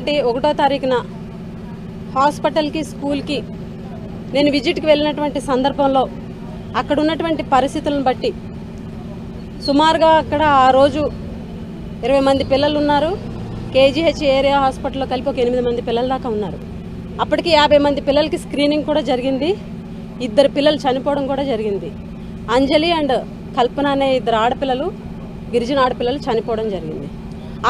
ఒకటి ఒకటో తారీఖున హాస్పిటల్కి స్కూల్కి నేను విజిట్కి వెళ్ళినటువంటి సందర్భంలో అక్కడ ఉన్నటువంటి పరిస్థితులను బట్టి సుమారుగా అక్కడ ఆ రోజు ఇరవై మంది పిల్లలు ఉన్నారు. కేజీహెచ్ ఏరియా హాస్పిటల్లో కలిపి ఒక ఎనిమిది మంది పిల్లల దాకా ఉన్నారు. అప్పటికి యాభై మంది పిల్లలకి స్క్రీనింగ్ కూడా జరిగింది. ఇద్దరు పిల్లలు చనిపోవడం కూడా జరిగింది. అంజలి అండ్ కల్పన అనే ఇద్దరు ఆడపిల్లలు గిరిజన ఆడపిల్లలు చనిపోవడం జరిగింది.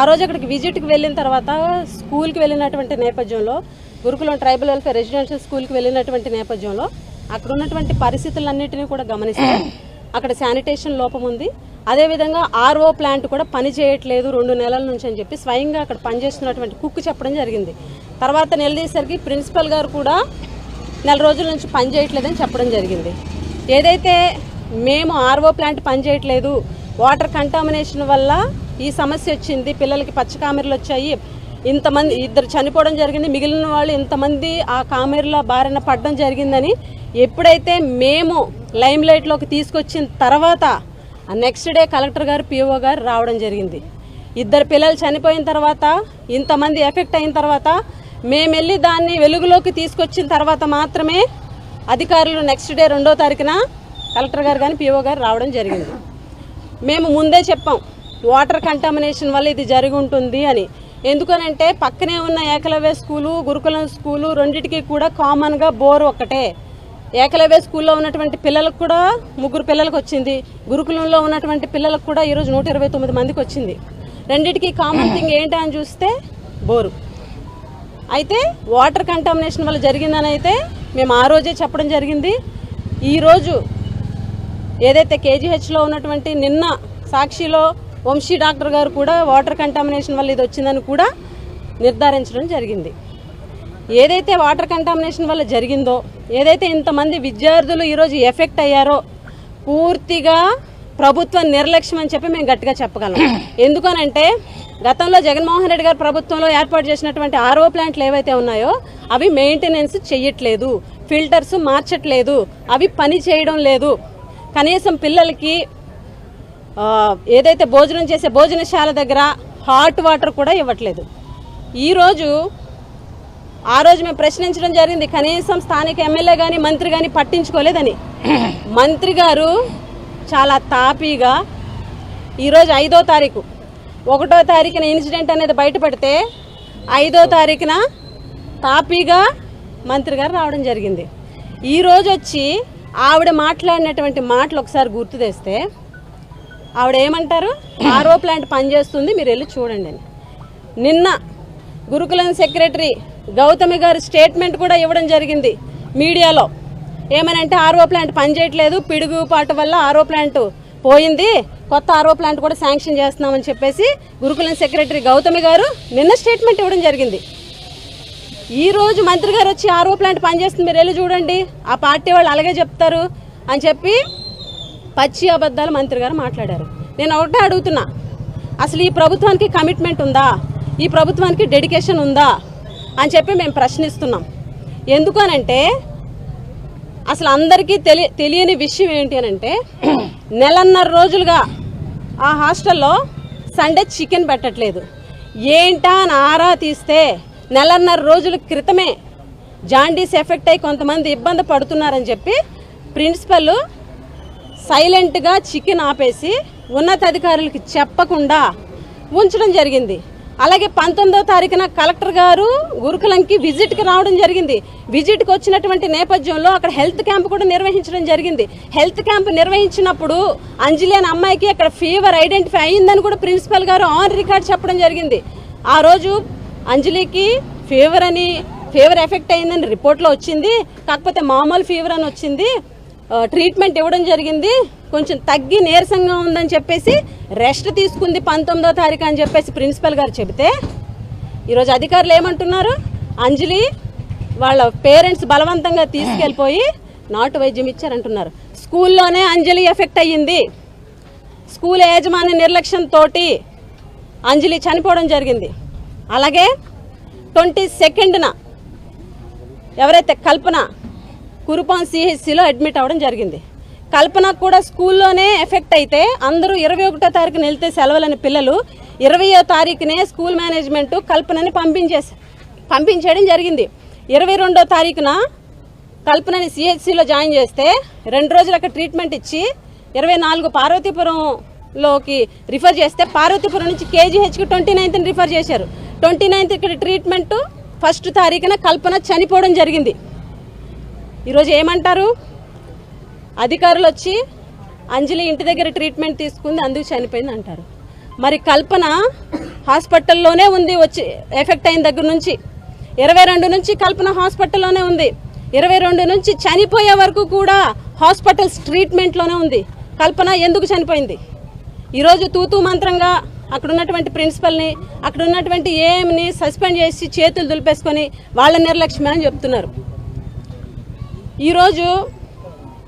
ఆ రోజు అక్కడికి విజిట్కి వెళ్ళిన తర్వాత స్కూల్కి వెళ్ళినటువంటి నేపథ్యంలో గురుకులం ట్రైబల్ వెల్ఫేర్ రెసిడెన్షియల్ స్కూల్కి వెళ్ళినటువంటి నేపథ్యంలో అక్కడ ఉన్నటువంటి పరిస్థితులన్నింటినీ కూడా గమనిస్తే. అక్కడ శానిటేషన్ లోపం ఉంది. అదేవిధంగా ఆర్ఓ ప్లాంట్ కూడా పని చేయట్లేదు రెండు నెలల నుంచి అని చెప్పి స్వయంగా అక్కడ పనిచేస్తున్నటువంటి కుక్ చెప్పడం జరిగింది. తర్వాత నిలదీసరికి ప్రిన్సిపల్ గారు కూడా నెల రోజుల నుంచి పని చేయట్లేదని చెప్పడం జరిగింది. ఏదైతే మేము ఆర్ఓ ప్లాంట్ పనిచేయట్లేదు వాటర్ కంటామినేషన్ వల్ల ఈ సమస్య వచ్చింది పిల్లలకి పచ్చ కామెరలు వచ్చాయి. ఇంతమంది ఇద్దరు చనిపోవడం జరిగింది మిగిలిన వాళ్ళు ఇంతమంది ఆ కామెరల బారిన పడడం జరిగిందని ఎప్పుడైతే మేము లైమ్ లైట్లోకి తీసుకొచ్చిన తర్వాత నెక్స్ట్ డే కలెక్టర్ గారు పిఓ గారు రావడం జరిగింది. ఇద్దరు పిల్లలు చనిపోయిన తర్వాత ఇంతమంది ఎఫెక్ట్ అయిన తర్వాత మేము వెళ్ళి దాన్ని వెలుగులోకి తీసుకొచ్చిన తర్వాత మాత్రమే అధికారులు నెక్స్ట్ డే రెండో తారీఖున కలెక్టర్ గారు కానీ పిఓ గారు రావడం జరిగింది. మేము ముందే చెప్పాం వాటర్ కంటామినేషన్ వల్ల ఇది జరిగి ఉంటుంది అని. ఎందుకనంటే పక్కనే ఉన్న ఏకలవ్య స్కూలు గురుకులం స్కూలు రెండిటికి కూడా కామన్గా బోర్ ఒక్కటే ఏకలవ్య స్కూల్లో ఉన్నటువంటి పిల్లలకు కూడా ముగ్గురు పిల్లలకు వచ్చింది. గురుకులంలో ఉన్నటువంటి పిల్లలకు కూడా ఈరోజు నూట ఇరవై తొమ్మిది మందికి వచ్చింది. రెండిటికి కామన్ థింగ్ ఏంటి అని చూస్తే బోరు అయితే వాటర్ కంటామినేషన్ వల్ల జరిగిందని అయితే మేము ఆ రోజే చెప్పడం జరిగింది. ఈరోజు ఏదైతే కేజీహెచ్లో ఉన్నటువంటి నిన్న సాక్షిలో వంశీ డాక్టర్ గారు కూడా వాటర్ కంటామినేషన్ వల్ల ఇది వచ్చిందని కూడా నిర్ధారించడం జరిగింది. ఏదైతే వాటర్ కంటామినేషన్ వల్ల జరిగిందో ఏదైతే ఇంతమంది విద్యార్థులు ఈరోజు ఎఫెక్ట్ అయ్యారో పూర్తిగా ప్రభుత్వ నిర్లక్ష్యం అని చెప్పి మేము గట్టిగా చెప్పగలం. ఎందుకనంటే గతంలో జగన్మోహన్ రెడ్డి గారు ప్రభుత్వంలో ఏర్పాటు చేసినటువంటి ఆర్ఓ ప్లాంట్లు ఏవైతే ఉన్నాయో అవి మెయింటెనెన్స్ చెయ్యట్లేదు ఫిల్టర్స్ మార్చట్లేదు అవి పని చేయడం లేదు. కనీసం పిల్లలకి ఏదైతే భోజనం చేసే భోజనశాల దగ్గర హాట్ వాటర్ కూడా ఇవ్వట్లేదు. ఈరోజు ఆ రోజు మేము ప్రశ్నించడం జరిగింది కనీసం స్థానిక ఎమ్మెల్యే కానీ మంత్రి కానీ పట్టించుకోలేదని. మంత్రి గారు చాలా తాపీగా ఈరోజు ఐదో తారీఖు. ఒకటో తారీఖున ఇన్సిడెంట్ అనేది బయటపడితే ఐదో తారీఖున తాపీగా మంత్రి గారు రావడం జరిగింది. ఈరోజు వచ్చి ఆవిడ మాట్లాడినటువంటి మాటలు ఒకసారి గుర్తు తెస్తే ఆవిడ ఏమంటారు ఆర్ఓ ప్లాంట్ పనిచేస్తుంది మీరు వెళ్ళి చూడండి అని. నిన్న గురుకులం సెక్రటరీ గౌతమి గారు స్టేట్మెంట్ కూడా ఇవ్వడం జరిగింది మీడియాలో. ఏమనంటే ఆర్ఓ ప్లాంట్ పనిచేయట్లేదు పిడుగుపాటు వల్ల ఆర్ఓ ప్లాంట్ పోయింది కొత్త ఆర్ఓ ప్లాంట్ కూడా శాంక్షన్ చేస్తున్నామని చెప్పేసి గురుకులం సెక్రటరీ గౌతమి గారు నిన్న స్టేట్మెంట్ ఇవ్వడం జరిగింది. ఈ రోజు మంత్రి గారు వచ్చి ఆర్ఓ ప్లాంట్ పనిచేస్తుంది మీరు వెళ్ళి చూడండి. ఆ పార్టీ వాళ్ళు అలాగే చెప్తారు అని చెప్పి పచ్చి అబద్ధాలు మంత్రి గారు మాట్లాడారు. నేను ఒకటే అడుగుతున్నా. అసలు ఈ ప్రభుత్వానికి కమిట్మెంట్ ఉందా? ఈ ప్రభుత్వానికి డెడికేషన్ ఉందా? అని చెప్పి మేము ప్రశ్నిస్తున్నాం. ఎందుకనంటే అసలు అందరికీ తెలి తెలియని విషయం ఏంటి అని అంటే నెలన్నర రోజులుగా ఆ హాస్టల్లో సండే చికెన్ పెట్టట్లేదు. ఏంటా అని ఆరా తీస్తే నెలన్నర రోజుల క్రితమే జాండీస్ ఎఫెక్ట్ అయి కొంతమంది ఇబ్బంది పడుతున్నారని చెప్పి ప్రిన్సిపల్ సైలెంట్గా చికెన్ ఆపేసి ఉన్నతాధికారులకి చెప్పకుండా ఉంచడం జరిగింది. అలాగే పంతొమ్మిదో తారీఖున కలెక్టర్ గారు గురుకులంకి విజిట్కి రావడం జరిగింది. విజిట్కి వచ్చినటువంటి నేపథ్యంలో అక్కడ హెల్త్ క్యాంప్ కూడా నిర్వహించడం జరిగింది. హెల్త్ క్యాంప్ నిర్వహించినప్పుడు అంజలి అనే అమ్మాయికి అక్కడ ఫీవర్ ఐడెంటిఫై అయ్యిందని కూడా ప్రిన్సిపల్ గారు ఆన్ రికార్డ్ చెప్పడం జరిగింది. ఆ రోజు అంజలికి ఫీవర్ అని ఫీవర్ ఎఫెక్ట్ అయిందని రిపోర్ట్లో వచ్చింది. కాకపోతే మామూలు ఫీవర్ అని వచ్చింది. ట్రీట్మెంట్ ఇవ్వడం జరిగింది. కొంచెం తగ్గి నీరసంగా ఉందని చెప్పేసి రెస్ట్ తీసుకుంది పంతొమ్మిదో తారీఖు అని చెప్పేసి ప్రిన్సిపల్ గారు చెబితే ఈరోజు అధికారులు ఏమంటున్నారు? అంజలి వాళ్ళ పేరెంట్స్ బలవంతంగా తీసుకెళ్ళిపోయి నాటు వైద్యం ఇచ్చారంటున్నారు. స్కూల్లోనే అంజలి ఎఫెక్ట్ అయ్యింది. స్కూల్ యాజమాన్య నిర్లక్ష్యంతో అంజలి చనిపోవడం జరిగింది. అలాగే ట్వంటీ సెకండ్న ఎవరైతే కల్పన కురుపాన్ సిహెచ్సిలో అడ్మిట్ అవ్వడం జరిగింది. కల్పన కూడా స్కూల్లోనే ఎఫెక్ట్ అయితే అందరూ ఇరవై ఒకటో తారీఖున వెళ్తే సెలవులని పిల్లలు ఇరవయో తారీఖునే స్కూల్ మేనేజ్మెంట్ కల్పనని పంపించేసి పంపించేయడం జరిగింది. ఇరవై రెండో తారీఖున కల్పనని సిహెచ్సిలో జాయిన్ చేస్తే రెండు రోజులు అక్కడ ట్రీట్మెంట్ ఇచ్చి ఇరవై నాలుగు పార్వతీపురంలోకి రిఫర్ చేస్తే పార్వతీపురం నుంచి కేజీహెచ్కి ట్వంటీ నైన్త్ రిఫర్ చేశారు. ట్వంటీ నైన్త్ ఇక్కడ ట్రీట్మెంట్ ఫస్ట్ తారీఖున కల్పన చనిపోవడం జరిగింది. ఈరోజు ఏమంటారు? అధికారులు వచ్చి అంజలి ఇంటి దగ్గర ట్రీట్మెంట్ తీసుకుంది అందుకు చనిపోయింది అంటారు. మరి కల్పన హాస్పిటల్లోనే ఉంది వచ్చి ఎఫెక్ట్ అయిన దగ్గర నుంచి. ఇరవై రెండు నుంచి కల్పన హాస్పిటల్లోనే ఉంది. ఇరవై రెండు నుంచి చనిపోయే వరకు కూడా హాస్పిటల్స్ ట్రీట్మెంట్లోనే ఉంది. కల్పన ఎందుకు చనిపోయింది? ఈరోజు తూతూ మంత్రంగా అక్కడ ఉన్నటువంటి ప్రిన్సిపల్ని అక్కడ ఉన్నటువంటి ఏఎంని సస్పెండ్ చేసి చేతులు దులిపేసుకొని వాళ్ళ నిర్లక్ష్యమే అని చెప్తున్నారు. ఈరోజు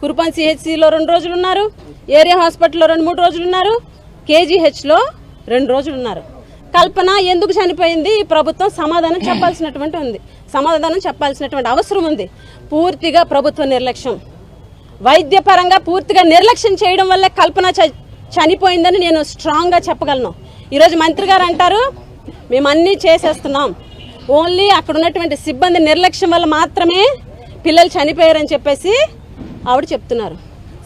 కురుపన్ సిహెచ్సిలో రెండు రోజులు ఉన్నారు ఏరియా హాస్పిటల్లో రెండు మూడు రోజులు ఉన్నారు కేజీహెచ్లో రెండు రోజులు ఉన్నారు. కల్పన ఎందుకు చనిపోయింది? ఈ ప్రభుత్వం సమాధానం చెప్పాల్సినటువంటి ఉంది. సమాధానం చెప్పాల్సినటువంటి అవసరం ఉంది. పూర్తిగా ప్రభుత్వ నిర్లక్ష్యం. వైద్యపరంగా పూర్తిగా నిర్లక్ష్యం చేయడం వల్ల కల్పన చ- చనిపోయిందని నేను స్ట్రాంగ్గా చెప్పగలను. ఈరోజు మంత్రి గారు అంటారు మేము అన్నీ చేసేస్తున్నాం. ఓన్లీ అక్కడ ఉన్నటువంటి సిబ్బంది నిర్లక్ష్యం వల్ల మాత్రమే పిల్లలు చనిపోయారని చెప్పేసి ఆవిడ చెప్తున్నారు.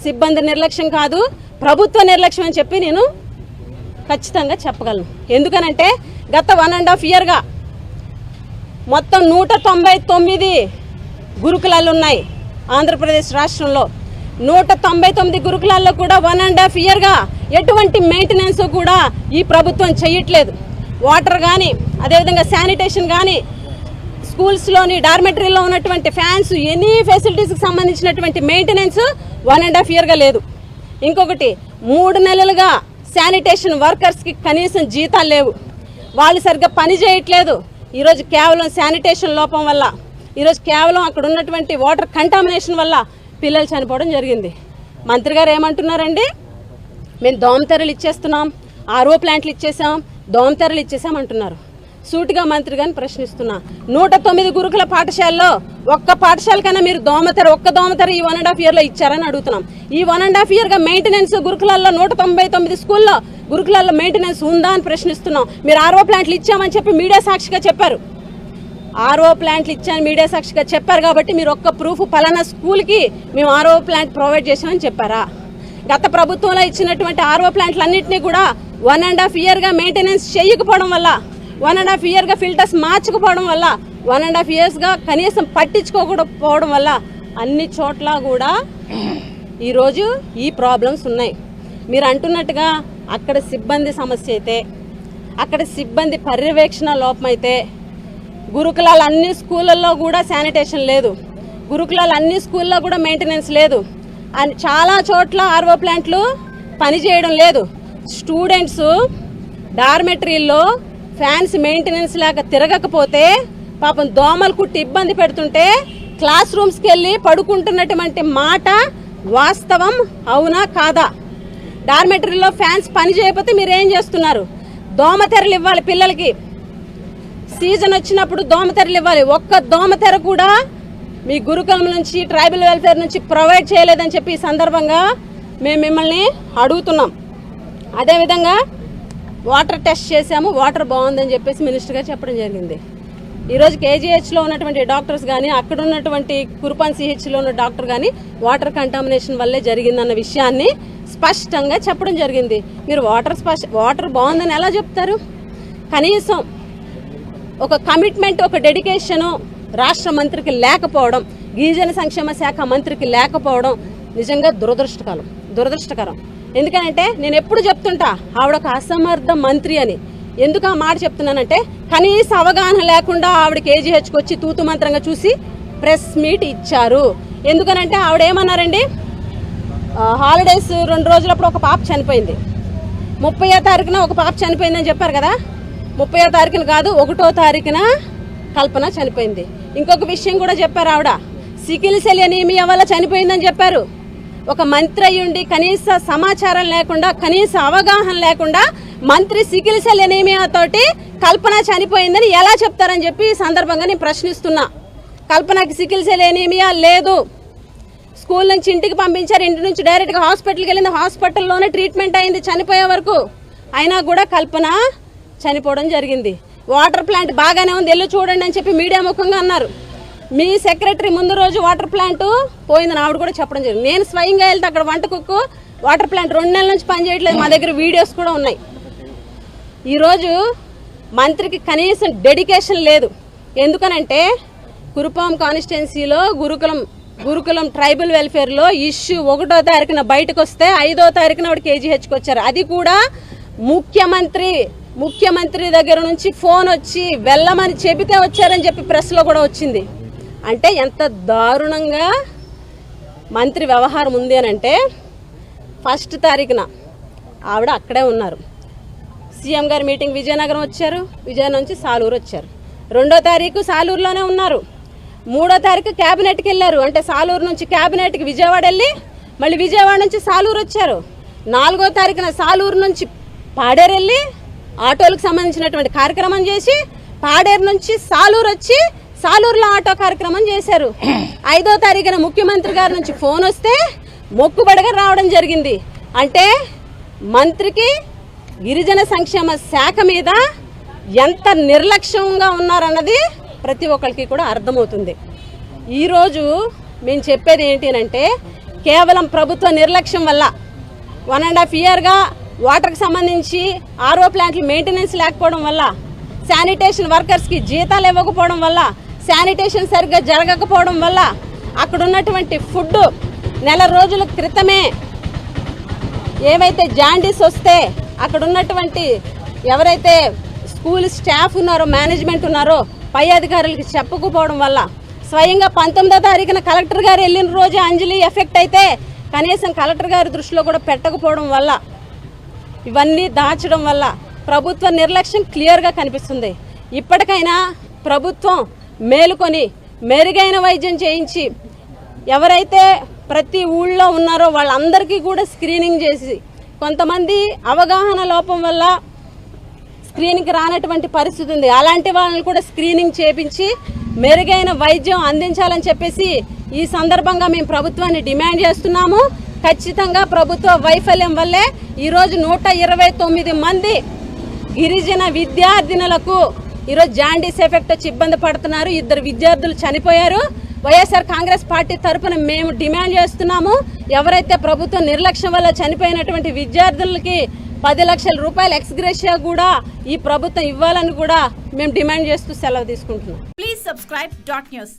సిబ్బంది నిర్లక్ష్యం కాదు ప్రభుత్వ నిర్లక్ష్యం అని చెప్పి నేను ఖచ్చితంగా చెప్పగలను. ఎందుకనంటే గత వన్ అండ్ హాఫ్ ఇయర్గా మొత్తం నూట తొంభై తొమ్మిది గురుకులాలు ఉన్నాయి ఆంధ్రప్రదేశ్ రాష్ట్రంలో. నూట తొంభై తొమ్మిది గురుకులాల్లో కూడా వన్ అండ్ హాఫ్ ఇయర్గా ఎటువంటి మెయింటెనెన్స్ కూడా ఈ ప్రభుత్వం చేయట్లేదు. వాటర్ కానీ అదేవిధంగా శానిటేషన్ కానీ స్కూల్స్లోని డార్మెటరీలో ఉన్నటువంటి ఫ్యాన్స్ ఎనీ ఫెసిలిటీస్కి సంబంధించినటువంటి మెయింటెనెన్స్ వన్ అండ్ హాఫ్ ఇయర్గా లేదు. ఇంకొకటి మూడు నెలలుగా శానిటేషన్ వర్కర్స్కి కనీసం జీతాలు లేవు. వాళ్ళు సరిగ్గా పని చేయట్లేదు. ఈరోజు కేవలం శానిటేషన్ లోపం వల్ల ఈరోజు కేవలం అక్కడ ఉన్నటువంటి వాటర్ కంటామినేషన్ వల్ల పిల్లలు చనిపోవడం జరిగింది. మంత్రి గారు ఏమంటున్నారండి? మేము దోమతెరలు ఇచ్చేస్తున్నాం ఆర్ఓ ప్లాంట్లు ఇచ్చేసాం దోమతెరలు ఇచ్చేసాం అంటున్నారు. సూటిగా మంత్రి గారిని ప్రశ్నిస్తున్నా. నూట తొమ్మిది గురుకుల పాఠశాలలో ఒక్క పాఠశాల కన్నా మీరు దోమతెర ఒక్క దోమతెర ఈ వన్ అండ్ హాఫ్ ఇయర్లో ఇచ్చారని అడుగుతున్నాం. ఈ వన్ అండ్ హాఫ్ ఇయర్గా మెయింటెనెన్స్ గురుకులాల్లో నూట తొంభై తొమ్మిది స్కూల్లో గురుకులాల్లో మెయింటెనెన్స్ ఉందా అని ప్రశ్నిస్తున్నాం. మీరు ఆర్ఓ ప్లాంట్లు ఇచ్చామని చెప్పి మీడియా సాక్షిగా చెప్పారు. ఆర్ఓ ప్లాంట్లు ఇచ్చాను మీడియా సాక్షిగా చెప్పారు కాబట్టి మీరు ఒక్క ప్రూఫ్ పలానా స్కూల్కి మేము ఆర్ఓ ప్లాంట్ ప్రొవైడ్ చేసామని చెప్పారా? గత ప్రభుత్వంలో ఇచ్చినటువంటి ఆర్ఓ ప్లాంట్లు అన్నింటినీ కూడా వన్ అండ్ హాఫ్ ఇయర్గా మెయింటెనెన్స్ చేయకపోవడం వల్ల వన్ అండ్ హాఫ్ ఇయర్గా ఫిల్టర్స్ మార్చకపోవడం వల్ల వన్ అండ్ హాఫ్ ఇయర్స్గా కనీసం పట్టించుకోకపోవడం వల్ల అన్ని చోట్ల కూడా ఈరోజు ఈ ప్రాబ్లమ్స్ ఉన్నాయి. మీరు అంటున్నట్టుగా అక్కడ సిబ్బంది సమస్య అయితే అక్కడ సిబ్బంది పర్యవేక్షణ లోపమైతే గురుకులాలు అన్ని స్కూళ్ళల్లో కూడా శానిటేషన్ లేదు. గురుకులాలు అన్ని స్కూల్లో కూడా మెయింటెనెన్స్ లేదు. అని చాలా చోట్ల ఆర్వో ప్లాంట్లు పనిచేయడం లేదు. స్టూడెంట్స్ డార్మెటరీల్లో ఫ్యాన్స్ మెయింటెనెన్స్ లేక తిరగకపోతే పాపం దోమలు కుట్టి ఇబ్బంది పెడుతుంటే క్లాస్ రూమ్స్కి వెళ్ళి పడుకుంటున్నటువంటి మాట వాస్తవం అవునా కాదా? డార్మెటరీలో ఫ్యాన్స్ పని చేయకపోతే మీరు ఏం చేస్తున్నారు దోమతెరలు ఇవ్వాలి పిల్లలకి. సీజన్ వచ్చినప్పుడు దోమతెరలు ఇవ్వాలి. ఒక్క దోమతెర కూడా మీ గురుకులం నుంచి ట్రైబల్ వెల్ఫేర్ నుంచి ప్రొవైడ్ చేయలేదని చెప్పి ఈ సందర్భంగా మేము మిమ్మల్ని అడుగుతున్నాం. అదేవిధంగా వాటర్ టెస్ట్ చేసాము వాటర్ బాగుందని చెప్పేసి మినిస్టర్ గారు చెప్పడం జరిగింది. ఈరోజు కేజీహెచ్లో ఉన్నటువంటి డాక్టర్స్ కానీ అక్కడ ఉన్నటువంటి కురుపాన్ సిహెచ్లో ఉన్న డాక్టర్ కానీ వాటర్ కంటామినేషన్ వల్లే జరిగిందన్న విషయాన్ని స్పష్టంగా చెప్పడం జరిగింది. మీరు వాటర్ స్పష్ట వాటర్ బాగుందని ఎలా చెప్తారు? కనీసం ఒక కమిట్మెంట్ ఒక డెడికేషను రాష్ట్ర మంత్రికి లేకపోవడం గిరిజన సంక్షేమ శాఖ మంత్రికి లేకపోవడం నిజంగా దురదృష్టకరం దురదృష్టకరం. ఎందుకనంటే నేను ఎప్పుడు చెప్తుంటా ఆవిడ ఒక అసమర్థ మంత్రి అని. ఎందుకు ఆ మాట చెప్తున్నానంటే కనీస అవగాహన లేకుండా ఆవిడ కేజీహెచ్కి వచ్చి తూతు మంత్రంగా చూసి ప్రెస్ మీట్ ఇచ్చారు. ఎందుకనంటే ఆవిడ ఏమన్నారండి హాలిడేస్ రెండు రోజులప్పుడు ఒక పాప చనిపోయింది. ముప్పయో తారీఖున ఒక పాప చనిపోయిందని చెప్పారు కదా? ముప్పయో తారీఖున కాదు ఒకటో తారీఖున కల్పన చనిపోయింది. ఇంకొక విషయం కూడా చెప్పారు ఆవిడ సికిల్ సెల్ ఎనీమియా వల్ల చనిపోయిందని చెప్పారు. ఒక మంత్రి అయ్యుండి కనీస సమాచారం లేకుండా కనీస అవగాహన లేకుండా మంత్రి సికిల్ సెల్ కల్పన చనిపోయిందని ఎలా చెప్తారని చెప్పి ఈ సందర్భంగా నేను ప్రశ్నిస్తున్నా. కల్పనకి సికిల్ సెల్ ఎనీమియా లేదు. స్కూల్ నుంచి ఇంటికి పంపించారు ఇంటి నుంచి డైరెక్ట్గా హాస్పిటల్కి వెళ్ళింది హాస్పిటల్లోనే ట్రీట్మెంట్ అయింది చనిపోయే వరకు. అయినా కూడా కల్పన చనిపోవడం జరిగింది. వాటర్ ప్లాంట్ బాగానే ఉంది వెళ్ళి చూడండి అని చెప్పి మీడియా ముఖంగా అన్నారు. మీ సెక్రటరీ ముందు రోజు వాటర్ ప్లాంట్ పోయిందని ఆవిడ కూడా చెప్పడం జరిగింది. నేను స్వయంగా వెళ్తే అక్కడ వంట కుక్కు వాటర్ ప్లాంట్ రెండు నెలల నుంచి పనిచేయట్లేదు మా దగ్గర వీడియోస్ కూడా ఉన్నాయి. ఈరోజు మంత్రికి కనీసం డెడికేషన్ లేదు. ఎందుకనంటే కురుపాం కాన్స్టిట్యున్సీలో గురుకులం గురుకులం ట్రైబల్ వెల్ఫేర్లో ఇష్యూ ఒకటో తారీఖున బయటకు వస్తే ఐదో తారీఖున ఆవిడ కేజీహెచ్కి వచ్చారు. అది కూడా ముఖ్యమంత్రి ముఖ్యమంత్రి దగ్గర నుంచి ఫోన్ వచ్చి వెళ్ళమని చెబితే వచ్చారని చెప్పి ప్రెస్లో కూడా వచ్చింది. అంటే ఎంత దారుణంగా మంత్రి వ్యవహారం ఉంది అని అంటే ఫస్ట్ తారీఖున ఆవిడ అక్కడే ఉన్నారు. సీఎం గారి మీటింగ్ విజయనగరం వచ్చారు విజయనగరం నుంచి సాలూరు వచ్చారు. రెండో తారీఖు సాలూరులోనే ఉన్నారు. మూడో తారీఖు క్యాబినెట్కి వెళ్ళారు. అంటే సాలూరు నుంచి క్యాబినెట్కి విజయవాడ వెళ్ళి మళ్ళీ విజయవాడ నుంచి సాలూరు వచ్చారు. నాలుగో తారీఖున సాలూరు నుంచి పాడేరు వెళ్ళి ఆటోలకు సంబంధించినటువంటి కార్యక్రమం చేసి పాడేరు నుంచి సాలూరు వచ్చి సాలూరులో ఆటో కార్యక్రమం చేశారు. ఐదో తారీఖున ముఖ్యమంత్రి గారి నుంచి ఫోన్ వస్తే మొక్కుబడిగా రావడం జరిగింది. అంటే మంత్రికి గిరిజన సంక్షేమ శాఖ మీద ఎంత నిర్లక్ష్యంగా ఉన్నారన్నది ప్రతి ఒక్కరికి కూడా అర్థమవుతుంది. ఈరోజు మేము చెప్పేది ఏంటి అంటే కేవలం ప్రభుత్వ నిర్లక్ష్యం వల్ల వన్ అండ్ హాఫ్ ఇయర్గా వాటర్కి సంబంధించి ఆర్ఓ ప్లాంట్లు మెయింటెనెన్స్ లేకపోవడం వల్ల శానిటేషన్ వర్కర్స్కి జీతాలు ఇవ్వకపోవడం వల్ల శానిటేషన్ సరిగ్గా జరగకపోవడం వల్ల అక్కడ ఉన్నటువంటి ఫుడ్ నెల రోజుల క్రితమే ఏవైతే జాండీస్ వస్తే అక్కడ ఉన్నటువంటి ఎవరైతే స్కూల్ స్టాఫ్ ఉన్నారో మేనేజ్మెంట్ ఉన్నారో పై అధికారులకి చెప్పకపోవడం వల్ల స్వయంగా పంతొమ్మిదో తారీఖున కలెక్టర్ గారు వెళ్ళిన రోజు అంజలి ఎఫెక్ట్ అయితే కనీసం కలెక్టర్ గారి దృష్టిలో కూడా పెట్టకపోవడం వల్ల ఇవన్నీ దాచడం వల్ల ప్రభుత్వ నిర్లక్ష్యం క్లియర్గా కనిపిస్తుంది. ఇప్పటికైనా ప్రభుత్వం మేలుకొని మెరుగైన వైద్యం చేయించి ఎవరైతే ప్రతి ఊళ్ళో ఉన్నారో వాళ్ళందరికీ కూడా స్క్రీనింగ్ చేసి కొంతమంది అవగాహన లోపం వల్ల స్క్రీనింగ్కి రానటువంటి పరిస్థితి ఉంది. అలాంటి వాళ్ళని కూడా స్క్రీనింగ్ చేపించి మెరుగైన వైద్యం అందించాలని చెప్పేసి ఈ సందర్భంగా మేము ప్రభుత్వాన్ని డిమాండ్ చేస్తున్నాము. ఖచ్చితంగా ప్రభుత్వ వైఫల్యం వల్లే ఈరోజు నూట ఇరవై తొమ్మిది మంది గిరిజన విద్యార్థినులకు ఈరోజు జాండీస్ ఎఫెక్ట్ వచ్చి ఇబ్బంది పడుతున్నారు. ఇద్దరు విద్యార్థులు చనిపోయారు. వైఎస్ఆర్ కాంగ్రెస్ పార్టీ తరపున మేము డిమాండ్ చేస్తున్నాము. ఎవరైతే ప్రభుత్వం నిర్లక్ష్యం వల్ల చనిపోయినటువంటి విద్యార్థులకి పది లక్షల రూపాయల ఎక్స్గ్రేషియా కూడా ఈ ప్రభుత్వం ఇవ్వాలని కూడా మేము డిమాండ్ చేస్తూ సెలవు తీసుకుంటున్నాం. Please subscribe dot news